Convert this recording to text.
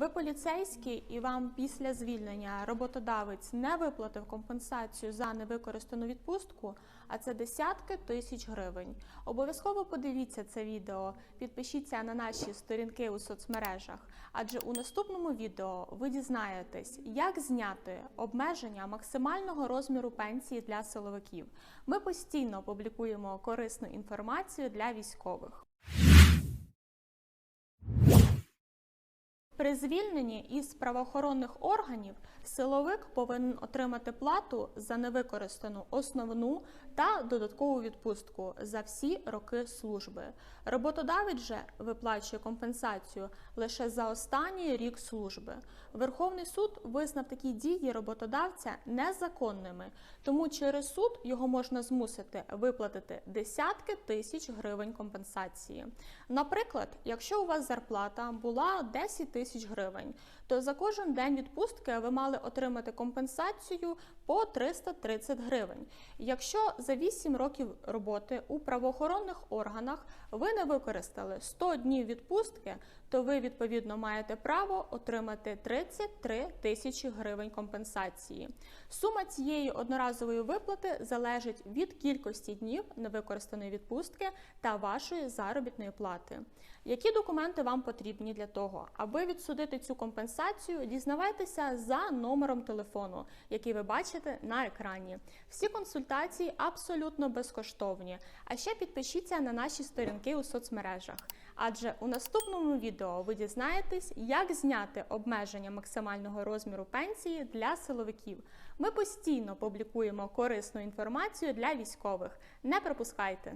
Ви поліцейський і вам після звільнення роботодавець не виплатив компенсацію за невикористану відпустку, а це десятки тисяч гривень. Обов'язково подивіться це відео, підпишіться на наші сторінки у соцмережах, адже у наступному відео ви дізнаєтесь, як зняти обмеження максимального розміру пенсії для силовиків. Ми постійно публікуємо корисну інформацію для військових. При звільненні із правоохоронних органів силовик повинен отримати плату за невикористану основну та додаткову відпустку за всі роки служби. Роботодавець же виплачує компенсацію лише за останній рік служби. Верховний суд визнав такі дії роботодавця незаконними, тому через суд його можна змусити виплатити десятки тисяч гривень компенсації. Наприклад, якщо у вас зарплата була 10 тисяч гривень, то за кожен день відпустки ви мали отримати компенсацію по 330 гривень. Якщо за 8 років роботи у правоохоронних органах ви не використали 100 днів відпустки, то ви відповідно маєте право отримати 33 тисячі гривень компенсації. Сума цієї одноразової виплати залежить від кількості днів невикористаної відпустки та вашої заробітної плати. Які документи вам потрібні для того, аби відсудити цю компенсацію, дізнавайтеся за номером телефону, який ви бачите на екрані. Всі консультації абсолютно безкоштовні. А ще підпишіться на наші сторінки у соцмережах. Адже у наступному відео ви дізнаєтесь, як зняти обмеження максимального розміру пенсії для силовиків. Ми постійно публікуємо корисну інформацію для військових. Не пропускайте!